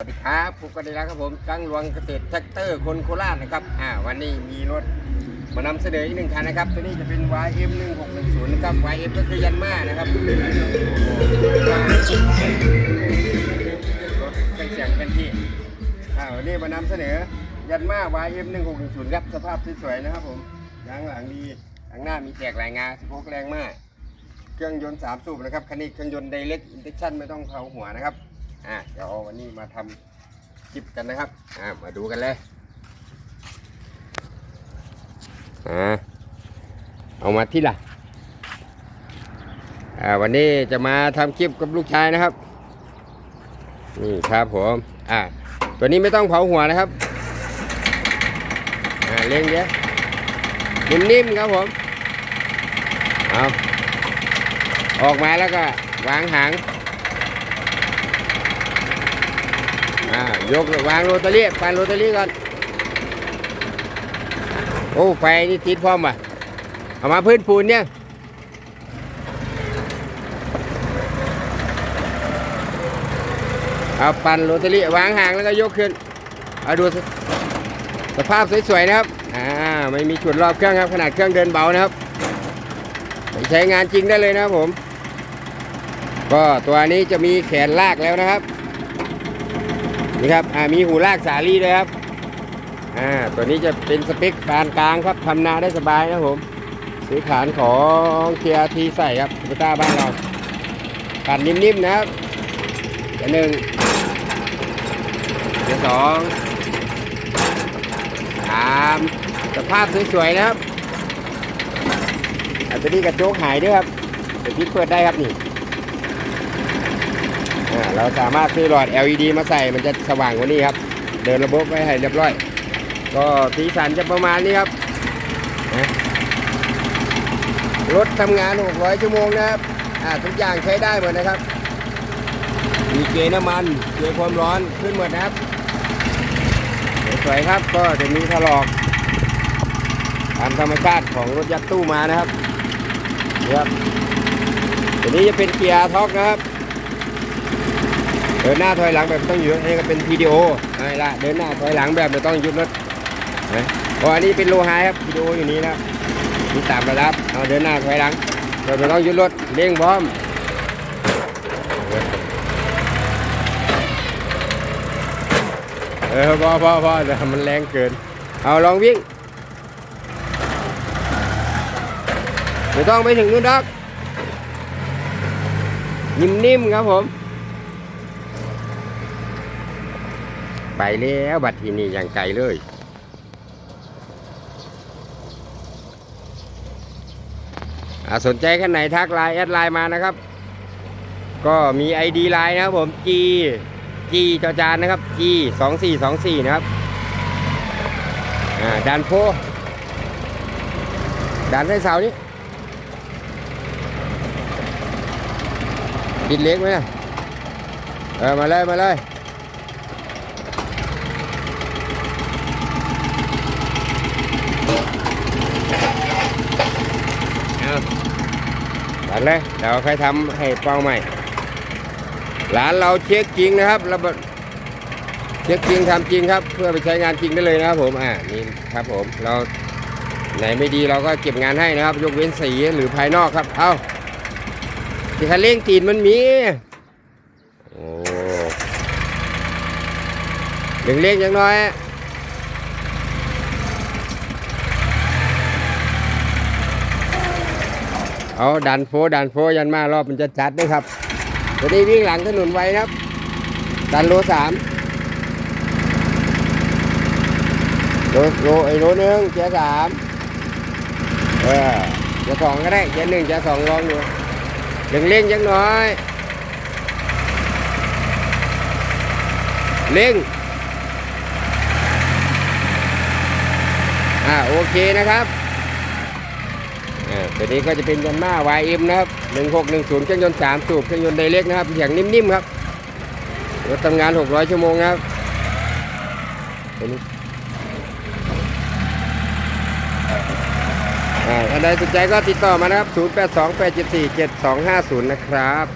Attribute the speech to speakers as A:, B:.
A: สวัสดีครับผมกันดีแล้วครับผมตั้งหลวงเกษตรแท็กเตอร์คนโคราชนะครับอ่าวันนี้มีรถมานำเสนออีกหนึ่งคันนะครับ ตัวนี้จะเป็น YM 1610นะครับ YM ก็คือยันมานะครับรถเครื่องเสียงเป็นที่อ่าวันนี้มานำเสนอยันมา YM 1610ครับสภาพสวยๆนะครับผมยางหลังดีข้างหน้ามีแจกหลายงาสโคกแรงมาก เครื่องยนต์สามสูบนะครับคันนี้เครื่องยนต์ไดเ c กอินเ c ชันไม่ต้องเผาหัวนะครับ อ่าเดี๋ยววันนี้มาทำคลิปกันนะครับ อ่ามาดูกันเลยอ่าเอามาที่ละอ่าวันนี้จะมาทำคลิปกับลูกชายนะครับ นี่ครับผมอ่าตัวนี้ไม่ต้องเผาหัวนะครับอ่าเล่งเยอะนิ่มๆครับผมเอาออกมาแล้วก็วางหาง อ่ายกวางโรตารี่ปันโรตารี่ก่อน โอ้ ไฟนี่ติดพร้อมป่ะ เอามาพื้นปูนเนี่ยเอาปั่นโรตารี่วางห่างแล้วก็ยกขึ้น เอาดูสภาพสวยๆนะครับ อ่า ไม่มีจุดรอบเครื่องครับ ขนาดเครื่องเดินเบานะครับ ใช้งานจริงได้เลยนะครับผม ก็ตัวนี้จะมีแขนลากแล้วนะครับ นี่ครับอ่ามีหูลากสาลี่ด้วยครับอ่าตัวนี้จะเป็นสเปคปานกลางครับทำนาได้สบายนะครับผมสีขานของเทียทีใส่ครับคูต้าบ้านเราปั่นนิ่มๆนะครับเดี๋ยวหนึ่งเดี๋ยวสองสามสภาพสวยๆนะครับอันนี้กระโจกหายด้วยครับเดี๋ยวพี่เปิดได้ครับนี่ อ่าเราสามารถซื้อหลอด LED มาใส่มันจะสว่างกว่านี้ครับ เดินระบบไว้ให้เรียบร้อย ก็สีสันจะประมาณนี้ครับรถทำงาน 600 ชั่วโมงนะครับอ่าทุกอย่างใช้ได้หมดนะครับ มีเกณฑ์น้ำมันเกณฑ์ความร้อนขึ้นหมดนะครับสวยครับก็จะมีถลอกตามธรรมชาติของรถยักษ์ตู้มานะครับนี่ครับตัวนี้จะเป็นเกียร์ท็อกนะครับ เดินหน้าถอยหลังแบบต้องหยุดอันนี้ก็เป็นพีดีโออะไรละเดินหน้าถอยหลังแบบไม่ต้องหยุดรถนะเพราะอันนี้เป็นโลไฮครับพีดีโออยู่นี้นะมีตามระดับเอาเดินหน้าถอยหลังโดยไม่ต้องหยุดรถเร่งพร้อมเออพอพอพอเดี๋ยมันแรงเกิน เอาลองวิ่งไม่ต้องไปถึงนู่นดอกนิ่มๆครับผม ไปแล้วบัดทีนี้ยังไกลเลย สนใจแค่ไหนทักไลน์แอดไลน์มานะครับ ก็มี ID ไลน์นะครับผม G G จอจานนะครับ G 2 4 2 4นะครับดันโพดันให้เสานี้ปิดเล็กไหมนะเออมาเลย มาเลย เอาตั ดเลยเดี๋ยวใครทำให้เป้าใหม่ร้านเราเช็คจริงนะครับเระบบเช็คจริงทำจริงครับ เพื่อไปใช้งานจริงได้เลยนะครับผมอ่านี่ครับผมเราไหนไม่ดีเราก็เก็บงานให้นะครับ ยกเว้นสีหรือภายนอกครับ เอาที่คันเร่งตีนมันมีโอ้เร่งเร่งอย่างน้อย เอาดันโฟดันโฟยันมารอบมันจะจัดด้วยครับตัวนี้วิ่งหลังถนนไว้นะครับ ดันโลสามโลโลไอโลหนึ่งเจ้าสามเออเจ้าสองก็ได้เจ้าหนึ่งเจ้าสองลองดูเร่งเร่งยังน้อย เร่งอ่าโอเคนะครับ ตัวนี้ก็จะเป็นยันมา YM นะครับ1610เครื่องยนต์3สูบเครื่องยนต์ไดเล็กนะครับเสียงนิ่มๆครับรถทำงาน600ชั่วโมงครับตัวนี้อ่าท่านใดสนใจก็ติดต่อมานะครับ 0828747250 นะครับ